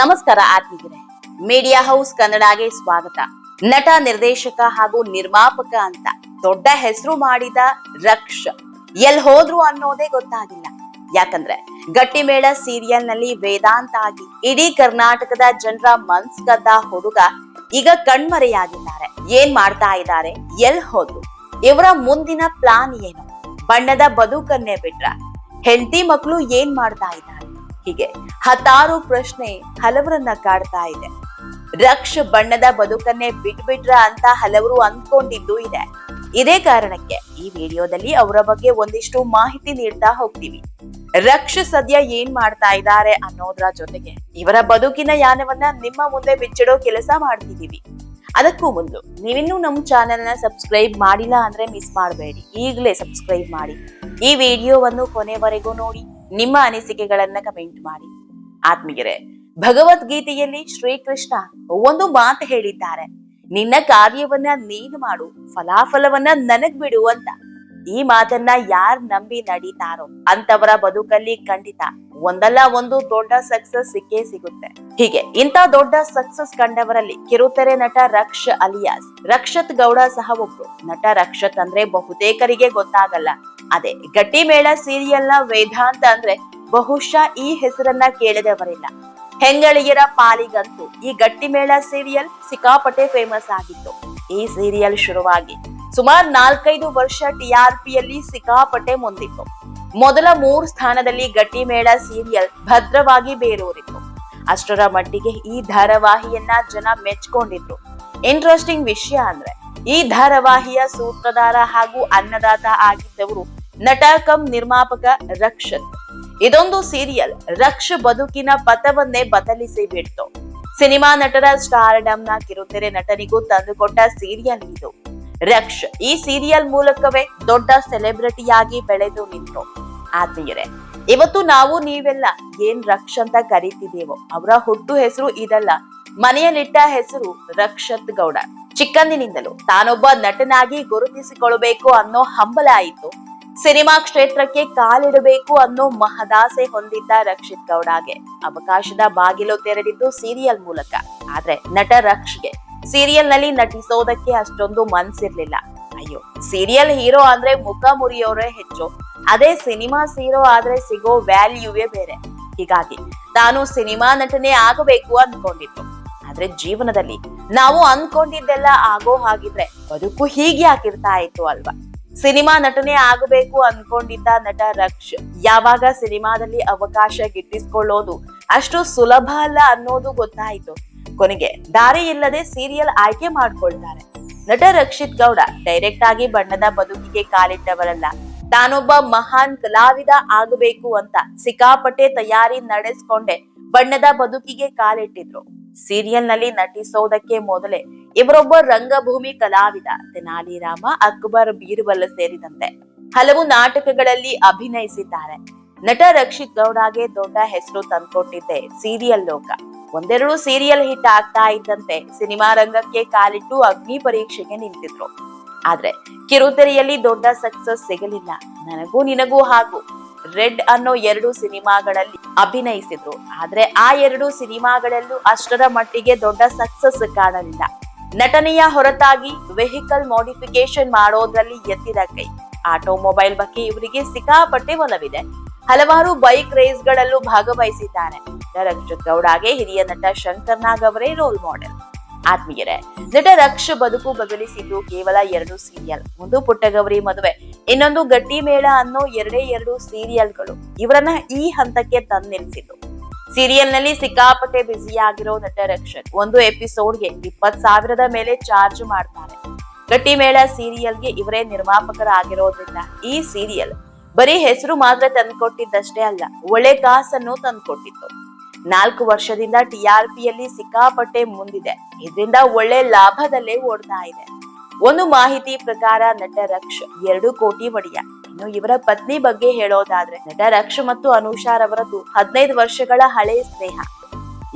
ನಮಸ್ಕಾರ ಆತ್ಮೀಯರೇ. Media house ಕನ್ನಡಗೆ ಸ್ವಾಗತ. ನಟ, ನಿರ್ದೇಶಕ ಹಾಗೂ ನಿರ್ಮಾಪಕ ಅಂತ ದೊಡ್ಡ ಹೆಸರು ಮಾಡಿದ ರಕ್ಷ. ಎಲ್ ಹೋದ್ರು ಅನ್ನೋದೇ ಗೊತ್ತಾಗಿಲ್ಲ. ಯಾಕಂದ್ರೆ ಗಟ್ಟಿಮೇಳ ಸೀರಿಯಲ್ನಲ್ಲಿ ವೇದಾಂತ ಆಗಿ ಇಡೀ ಕರ್ನಾಟಕದ ಜನರ ಮನ್ಸ್ ಕದ್ದ ಹುಡುಗ ಈಗ ಕಣ್ಮರೆಯಾಗಿದ್ದಾರೆ. ಏನ್ ಮಾಡ್ತಾ ಇದ್ದಾರೆ? ಎಲ್ ಹೋದ್ರು? ಇವರ ಮುಂದಿನ ಪ್ಲಾನ್ ಏನು? ಬಣ್ಣದ ಬದುಕನ್ನೇ ಬಿಟ್ರ. ಹೆಂಡತಿ ಮಕ್ಕಳು ಏನ್ ಮಾಡ್ತಾ ಇದ್ದಾರೆ? ಹೀಗೆ ಹತ್ತಾರು ಪ್ರಶ್ನೆ ಹಲವರನ್ನ ಕಾಡ್ತಾ ಇದೆ. ರಕ್ಷ ಬಣ್ಣದ ಬದುಕನ್ನೇ ಬಿಟ್ಬಿಟ್ರ ಅಂತ ಹಲವರು ಅಂದ್ಕೊಂಡಿದ್ದು ಇದೆ. ಇದೇ ಕಾರಣಕ್ಕೆ ಈ ವಿಡಿಯೋದಲ್ಲಿ ಅವರ ಬಗ್ಗೆ ಒಂದಿಷ್ಟು ಮಾಹಿತಿ ನೀಡ್ತಾ ಹೋಗ್ತೀವಿ. ರಕ್ಷ ಸದ್ಯ ಏನ್ ಮಾಡ್ತಾ ಇದ್ದಾರೆ ಅನ್ನೋದ್ರ ಜೊತೆಗೆ ಇವರ ಬದುಕಿನ ಯಾನವನ್ನ ನಿಮ್ಮ ಮುಂದೆ ಬಿಚ್ಚಿಡೋ ಕೆಲಸ ಮಾಡ್ತಿದ್ದೀವಿ. ಅದಕ್ಕೂ ಮೊದಲು ನೀವಿನ್ನೂ ನಮ್ಮ ಚಾನೆಲ್ನ ಸಬ್ಸ್ಕ್ರೈಬ್ ಮಾಡಿಲ್ಲ ಅಂದ್ರೆ ಮಿಸ್ ಮಾಡಬೇಡಿ. ಈಗಲೇ ಸಬ್ಸ್ಕ್ರೈಬ್ ಮಾಡಿ. ಈ ವಿಡಿಯೋವನ್ನು ಕೊನೆವರೆಗೂ ನೋಡಿ. ನಿಮ್ಮ ಅನಿಸಿಕೆಗಳನ್ನ ಕಮೆಂಟ್ ಮಾಡಿ. ಆತ್ಮೀಯರೇ, ಭಗವದ್ಗೀತೆಯಲ್ಲಿ ಶ್ರೀಕೃಷ್ಣ ಒಂದು ಮಾತು ಹೇಳಿದ್ದಾರೆ. ನಿನ್ನ ಕಾರ್ಯವನ್ನ ನೀನು ಮಾಡು, ಫಲಾಫಲವನ್ನ ನನಗ್ ಬಿಡು ಅಂತ. ಈ ಮಾತನ್ನ ಯಾರ್ ನಂಬಿ ನಡೀತಾರೋ ಅಂತವರ ಬದುಕಲ್ಲಿ ಖಂಡಿತ ಒಂದಲ್ಲ ಒಂದು ದೊಡ್ಡ ಸಕ್ಸಸ್ ಸಿಕ್ಕೇ ಸಿಗುತ್ತೆ. ಹೀಗೆ ಇಂತ ದೊಡ್ಡ ಸಕ್ಸಸ್ ಕಂಡವರಲ್ಲಿ ಕಿರುತೆರೆ ನಟ ರಕ್ಷ ಅಲಿಯಾಸ್. ರಕ್ಷತ್ ಗೌಡ ಸಹ ಒಬ್ರು. ನಟ ರಕ್ಷತ್ ಅಂದ್ರೆ ಬಹುತೇಕರಿಗೆ ಗೊತ್ತಾಗಲ್ಲ. ಅದೇ ಗಟ್ಟಿಮೇಳ ಸೀರಿಯಲ್ನ ವೇದಾಂತ ಅಂದ್ರೆ ಬಹುಶಃ ಈ ಹೆಸರನ್ನ ಕೇಳಿದವರಿಲ್ಲ. ಹೆಂಗಳಿಯರ ಪಾಲಿಗಂತೂ ಈ ಗಟ್ಟಿಮೇಳ ಸೀರಿಯಲ್ ಸಿಕ್ಕಾಪಟ್ಟೆ ಫೇಮಸ್ ಆಗಿತ್ತು. ಈ ಸೀರಿಯಲ್ ಶುರುವಾಗಿ ಸುಮಾರು ನಾಲ್ಕೈದು ವರ್ಷ ಟಿಆರ್ಪಿಯಲ್ಲಿ ಸಿಕ್ಕಾಪಟ್ಟೆ ಮುಂದಿತ್ತು. ಮೊದಲ ಮೂರು ಸ್ಥಾನದಲ್ಲಿ ಗಟ್ಟಿಮೇಳ ಸೀರಿಯಲ್ ಭದ್ರವಾಗಿ ಬೇರೂರಿತ್ತು. ಅಷ್ಟರ ಮಟ್ಟಿಗೆ ಈ ಧಾರಾವಾಹಿಯನ್ನ ಜನ ಮೆಚ್ಕೊಂಡಿದ್ರು. ಇಂಟ್ರೆಸ್ಟಿಂಗ್ ವಿಷಯ ಅಂದ್ರೆ, ಈ ಧಾರಾವಾಹಿಯ ಸೂತ್ರಧಾರ ಹಾಗೂ ಅನ್ನದಾತ ಆಗಿದ್ದವರು ನಟ ಕಂ ನಿರ್ಮಾಪಕ ರಕ್ಷತ್ ಇದೊಂದು ಸೀರಿಯಲ್ ರಕ್ಷ ಬದುಕಿನ ಪಥವನ್ನೇ ಬದಲಿಸಿ ಬಿಡ್ತು. ಸಿನಿಮಾ ನಟರ ಸ್ಟಾರ್ಡಮ್ನ ಕಿರುತೆರೆ ನಟನಿಗೂ ತಂದುಕೊಟ್ಟ ಸೀರಿಯಲ್ ಇದು. ರಕ್ಷ್. ಈ ಸೀರಿಯಲ್ ಮೂಲಕವೇ ದೊಡ್ಡ ಸೆಲೆಬ್ರಿಟಿಯಾಗಿ ಬೆಳೆದು ನಿಂತು. ಆತ್ಮೀಯರೇ, ಇವತ್ತು ನಾವು ನೀವೆಲ್ಲ ಏನ್ ರಕ್ಷ ಅಂತ ಕರಿತಿದ್ದೇವೋ, ಅವರ ಹುಟ್ಟು ಹೆಸರು ಇದಲ್ಲ. ಮನೆಯಲ್ಲಿಟ್ಟ ಹೆಸರು ರಕ್ಷತ್ ಗೌಡ. ಚಿಕ್ಕಂದಿನಿಂದಲೂ ತಾನೊಬ್ಬ ನಟನಾಗಿ ಗುರುತಿಸಿಕೊಳ್ಳಬೇಕು ಅನ್ನೋ ಹಂಬಲ ಆಯಿತು. ಸಿನಿಮಾ ಕ್ಷೇತ್ರಕ್ಕೆ ಕಾಲಿಡಬೇಕು ಅನ್ನೋ ಮಹದಾಸೆ ಹೊಂದಿದ್ದ ರಕ್ಷಿತ್ ಗೌಡಗೆ ಅವಕಾಶದ ಬಾಗಿಲು ತೆರೆದಿದ್ದು ಸೀರಿಯಲ್ ಮೂಲಕ. ಆದ್ರೆ ನಟ ರಕ್ಷ್ಗೆ ಸೀರಿಯಲ್ನಲ್ಲಿ ನಟಿಸೋದಕ್ಕೆ ಅಷ್ಟೊಂದು ಮನ್ಸಿರ್ಲಿಲ್ಲ. ಅಯ್ಯೋ, ಸೀರಿಯಲ್ ಹೀರೋ ಅಂದ್ರೆ ಮುಖ ಮುರಿಯೋರೇ ಹೆಚ್ಚು. ಅದೇ ಸಿನಿಮಾ ಹೀರೋ ಆದ್ರೆ ಸಿಗೋ ವ್ಯಾಲ್ಯೂವೇ ಬೇರೆ. ಹೀಗಾಗಿ ನಾನು ಸಿನಿಮಾ ನಟನೆ ಆಗಬೇಕು ಅನ್ಕೊಂಡಿತ್ತು ಆದ್ರೆ ಜೀವನದಲ್ಲಿ ನಾವು ಅನ್ಕೊಂಡಿದ್ದೆಲ್ಲ ಆಗೋ ಹಾಗಿದ್ರೆ ಬದುಕು ಹೀಗೆ ಆಗಿರ್ತಾ ಇತ್ತು ಅಲ್ವಾ? ಸಿನಿಮಾ ನಟನೆ ಆಗಬೇಕು ಅನ್ಕೊಂಡಿದ್ದ ನಟ ರಕ್ಷ್ ಯಾವಾಗ ಸಿನಿಮಾದಲ್ಲಿ ಅವಕಾಶ ಗಿಟ್ಟಿಸ್ಕೊಳ್ಳೋದು ಅಷ್ಟು ಸುಲಭ ಅಲ್ಲ ಅನ್ನೋದು ಗೊತ್ತಾಯ್ತು. ಕೊನೆಗೆ ದಾರಿ ಇಲ್ಲದೆ ಸೀರಿಯಲ್ ಆಯ್ಕೆ ಮಾಡ್ಕೊಳ್ತಾರೆ. ನಟ ರಕ್ಷಿತ್ ಗೌಡ ಡೈರೆಕ್ಟ್ ಆಗಿ ಬಣ್ಣದ ಬದುಕಿಗೆ ಕಾಲಿಟ್ಟವರಲ್ಲ. ತಾನೊಬ್ಬ ಮಹಾನ್ ಕಲಾವಿದ ಆಗಬೇಕು ಅಂತ ಸಿಕ್ಕಾಪಟ್ಟೆ ತಯಾರಿ ನಡೆಸ್ಕೊಂಡೆ ಬಣ್ಣದ ಬದುಕಿಗೆ ಕಾಲಿಟ್ಟಿದ್ರು. ಸೀರಿಯಲ್ನಲ್ಲಿ ನಟಿಸೋದಕ್ಕೆ ಮೊದಲೇ ಇವರೊಬ್ಬ ರಂಗಭೂಮಿ ಕಲಾವಿದ ತೆನಾಲಿ ರಾಮ ಅಕ್ಬರ್ ಬೀರ್ಬಲ್ ಸೇರಿದಂತೆ ಹಲವು ನಾಟಕಗಳಲ್ಲಿ ಅಭಿನಯಿಸಿದ್ದಾರೆ. ನಟ ರಕ್ಷಿತ್ ಗೌಡಗೆ ದೊಡ್ಡ ಹೆಸರು ತಂದ್ಕೊಟ್ಟಿದ್ದೆ ಸೀರಿಯಲ್ ಲೋಕ. ಒಂದೆರಡು ಸೀರಿಯಲ್ ಹಿಟ್ ಆಗ್ತಾ ಇದ್ದಂತೆ ಸಿನಿಮಾ ರಂಗಕ್ಕೆ ಕಾಲಿಟ್ಟು ಅಗ್ನಿ ಪರೀಕ್ಷೆಗೆ ನಿಂತಿದ್ರು. ಆದ್ರೆ ಕಿರುತೆರೆಯಲ್ಲಿ ದೊಡ್ಡ ಸಕ್ಸಸ್ ಸಿಗಲಿಲ್ಲ. ನನಗೂ ನಿನಗೂ ಹಾಗೂ. ರೆಡ್ ಅನ್ನೋ ಎರಡು ಸಿನಿಮಾಗಳಲ್ಲಿ ಅಭಿನಯಿಸಿದ್ರು. ಆದ್ರೆ ಆ ಎರಡು ಸಿನಿಮಾಗಳಲ್ಲೂ ಅಷ್ಟರ ಮಟ್ಟಿಗೆ ದೊಡ್ಡ ಸಕ್ಸಸ್ ಕಾಣಲಿಲ್ಲ. ನಟನೆಯ ಹೊರತಾಗಿ ವೆಹಿಕಲ್ ಮಾಡಿಫಿಕೇಶನ್ ಮಾಡೋದ್ರಲ್ಲಿ ಎತ್ತಿದ ಕೈ. ಆಟೋಮೊಬೈಲ್ ಬಗ್ಗೆ ಇವರಿಗೆ ಸಿಕ್ಕಾಪಟ್ಟೆ ಒಲವಿದೆ. ಹಲವಾರು ಬೈಕ್ ರೇಸ್ ಗಳಲ್ಲೂ ಭಾಗವಹಿಸಿದ್ದಾರೆ. ರಕ್ಷತ್ ಗೌಡಾಗೆ ಹಿರಿಯ ನಟ ಶಂಕರ್ ನಾಗ್ ಅವರೇ ರೋಲ್ ಮಾಡೆಲ್ ಆತ್ಮೀಯರೇ, ನಟ ರಕ್ಷ ಬದುಕು ಬದಲಿಸಿದ್ದು ಕೇವಲ ಎರಡು ಸೀರಿಯಲ್ ಒಂದು ಪುಟ್ಟಗೌರಿ ಮದುವೆ, ಇನ್ನೊಂದು ಗಟ್ಟಿ ಮೇಳ ಅನ್ನೋ ಎರಡೇ ಎರಡು ಸೀರಿಯಲ್ಗಳು ಇವರನ್ನ ಈ ಹಂತಕ್ಕೆ ತಂದಿಳಿಸಿದ್ದು ಸೀರಿಯಲ್ನಲ್ಲಿ ಸಿಕ್ಕಾಪಟ್ಟೆ ಬ್ಯುಸಿಯಾಗಿರೋ ನಟ ರಕ್ಷಕ್ ಒಂದು ಎಪಿಸೋಡ್ಗೆ ಇಪ್ಪತ್ ಸಾವಿರದ ಮೇಲೆ ಚಾರ್ಜ್ ಮಾಡ್ತಾರೆ. ಗಟ್ಟಿ ಮೇಳ ಸೀರಿಯಲ್ಗೆ ಇವರೇ ನಿರ್ಮಾಪಕರಾಗಿರೋದ್ರಿಂದ ಈ ಸೀರಿಯಲ್ ಬರೀ ಹೆಸರು ಮಾತ್ರ ತಂದ್ಕೊಟ್ಟಿದ್ದಷ್ಟೇ ಅಲ್ಲ, ಒಳ್ಳೆ ಕಾಸನ್ನು ತಂದ್ಕೊಟ್ಟಿತ್ತು. ನಾಲ್ಕು ವರ್ಷದಿಂದ ಟಿಆರ್ಪಿಯಲ್ಲಿ ಸಿಕ್ಕಾಪಟ್ಟೆ ಮುಂದಿದೆ. ಇದರಿಂದ ಒಳ್ಳೆ ಲಾಭದಲ್ಲೇ ಓಡ್ತಾ ಇದೆ. ಒಂದು ಮಾಹಿತಿ ಪ್ರಕಾರ ನಟ ರಕ್ಷ ಎರಡು ಕೋಟಿ ಒಡೆಯ ಇನ್ನು ಇವರ ಪತ್ನಿ ಬಗ್ಗೆ ಹೇಳೋದಾದ್ರೆ, ನಟ ರಕ್ಷ ಮತ್ತು ಅನುಷಾ ರವರದ್ದು ಹದಿನೈದು ವರ್ಷಗಳ ಹಳೆ ಸ್ನೇಹ.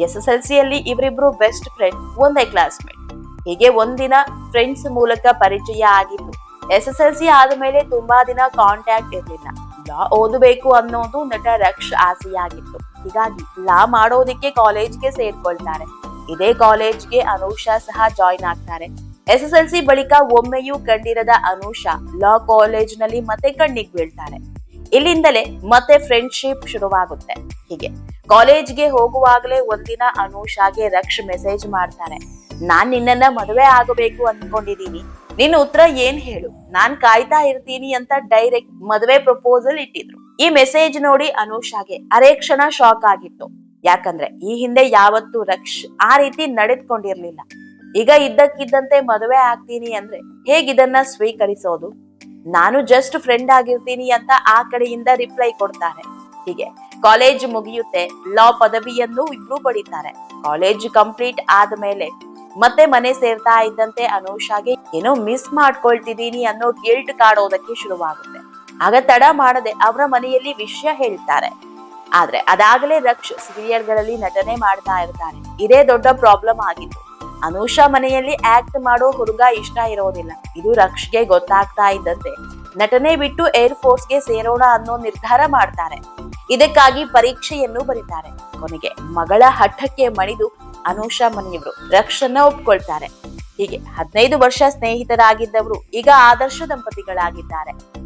ಎಸ್ ಎಸ್ ಎಲ್ ಸಿಯಲ್ಲಿ ಇವರಿಬ್ರು ಬೆಸ್ಟ್ ಫ್ರೆಂಡ್, ಒಂದೇ ಕ್ಲಾಸ್ಮೇಟ್. ಹೀಗೆ ಒಂದಿನ ಫ್ರೆಂಡ್ಸ್ ಮೂಲಕ ಪರಿಚಯ ಆಗಿತ್ತು. ಎಸ್ ಎಸ್ ಎಲ್ ಸಿ ಆದ್ಮೇಲೆ ತುಂಬಾ ದಿನ ಕಾಂಟ್ಯಾಕ್ಟ್ ಇರಲಿಲ್ಲ. ಲಾ ಓದಬೇಕು ಅನ್ನೋದು ನಟ ರಕ್ಷ ಆಸೆಯಾಗಿತ್ತು. ಹೀಗಾಗಿ ಲಾ ಮಾಡೋದಿಕ್ಕೆ ಕಾಲೇಜ್ಗೆ ಸೇರ್ಕೊಳ್ತಾರೆ. ಇದೇ ಕಾಲೇಜ್ಗೆ ಅನೂಷಾ ಸಹ ಜಾಯಿನ್ ಆಗ್ತಾರೆ. ಎಸ್ ಎಸ್ ಎಲ್ ಸಿ ಬಳಿಕ ಒಮ್ಮೆಯೂ ಕಂಡಿರದ ಅನೂಷಾ ಲಾ ಕಾಲೇಜ್ನಲ್ಲಿ ಮತ್ತೆ ಕಣ್ಣಿಗೆ ಬೀಳ್ತಾರೆ. ಇಲ್ಲಿಂದಲೇ ಮತ್ತೆ ಫ್ರೆಂಡ್ಶಿಪ್ ಶುರುವಾಗುತ್ತೆ. ಹೀಗೆ ಕಾಲೇಜ್ಗೆ ಹೋಗುವಾಗಲೇ ಒಂದಿನ ಅನೂಷಾಗೆ ರಕ್ಷ್ ಮೆಸೇಜ್ ಮಾಡ್ತಾರೆ. ನಾನ್ ನಿನ್ನನ್ನ ಮದುವೆ ಆಗಬೇಕು ಅನ್ಕೊಂಡಿದೀನಿ. ನಿನ್ನ ಉತ್ತರ ಏನ್ ಹೇಳು? ನಾನ್ ಕಾಯ್ತಾ ಇರ್ತೀನಿ ಅಂತ ಡೈರೆಕ್ಟ್ ಮದುವೆ ಪ್ರಪೋಸಲ್ ಇಟ್ಟಿದ್ರು. ಈ ಮೆಸೇಜ್ ನೋಡಿ ಅನುಷಾಗೆ ಅರೆ ಕ್ಷಣ ಶಾಕ್ ಆಗಿತ್ತು. ಯಾಕಂದ್ರೆ ಈ ಹಿಂದೆ ಯಾವತ್ತು ರಕ್ಷ್ ಆ ರೀತಿ ನಡೆದ್ಕೊಂಡಿರ್ಲಿಲ್ಲ. ಈಗ ಇದ್ದಕ್ಕಿದ್ದಂತೆ ಮದುವೆ ಆಗ್ತೀನಿ ಅಂದ್ರೆ ಹೇಗಿದನ್ನ ಸ್ವೀಕರಿಸೋದು? ನಾನು ಜಸ್ಟ್ ಫ್ರೆಂಡ್ ಆಗಿರ್ತೀನಿ ಅಂತ ಆ ಕಡೆಯಿಂದ ರಿಪ್ಲೈ ಕೊಡ್ತಾರೆ. ಹೀಗೆ ಕಾಲೇಜ್ ಮುಗಿಯುತ್ತೆ ಲಾ ಪದವಿಯನ್ನು ಇಬ್ರು ಪಡಿತಾರೆ. ಕಾಲೇಜ್ ಕಂಪ್ಲೀಟ್ ಆದ್ಮೇಲೆ ಮತ್ತೆ ಮನೆ ಸೇರ್ತಾ ಇದ್ದಂತೆ ಅನುಷಾಗೆ ಏನೋ ಮಿಸ್ ಮಾಡ್ಕೊಳ್ತಿದೀನಿ ಅನ್ನೋ ಗಿಲ್ಟ್ ಕಾಡೋದಕ್ಕೆ ಶುರುವಾಗುತ್ತೆ. ಆಗ ತಡ ಮಾಡದೆ ಅವರ ಮನೆಯಲ್ಲಿ ವಿಷಯ ಹೇಳ್ತಾರೆ. ಆದ್ರೆ ಅದಾಗಲೇ ರಕ್ಷ್ ಸೀರಿಯಲ್ಗಳಲ್ಲಿ ನಟನೆ ಮಾಡ್ತಾ ಇರ್ತಾರೆ ಇದೇ ದೊಡ್ಡ ಪ್ರಾಬ್ಲಮ್ ಆಗಿತ್ತು. ಅನೂಷಾ ಮನೆಯಲ್ಲಿ ಆಕ್ಟ್ ಮಾಡೋ ಹುಡುಗ ಇಷ್ಟ ಇರೋದಿಲ್ಲ. ಇದು ರಕ್ಷ್ಗೆ ಗೊತ್ತಾಗ್ತಾ ಇದ್ದಂತೆ. ನಟನೆ ಬಿಟ್ಟು ಏರ್ ಫೋರ್ಸ್ಗೆ ಸೇರೋಣ ಅನ್ನೋ ನಿರ್ಧಾರ ಮಾಡ್ತಾರೆ. ಇದಕ್ಕಾಗಿ ಪರೀಕ್ಷೆಯನ್ನು ಬರೀತಾರೆ. ಕೊನೆಗೆ ಮಗಳ ಹಠಕ್ಕೆ ಮಣಿದು ಅನೂಷಾ ಮನೆಯವರು ರಕ್ಷನ್ನ ಒಪ್ಕೊಳ್ತಾರೆ. ಹೀಗೆ ಹದಿನೈದು ವರ್ಷ ಸ್ನೇಹಿತರಾಗಿದ್ದವರು ಈಗ ಆದರ್ಶ ದಂಪತಿಗಳಾಗಿದ್ದಾರೆ.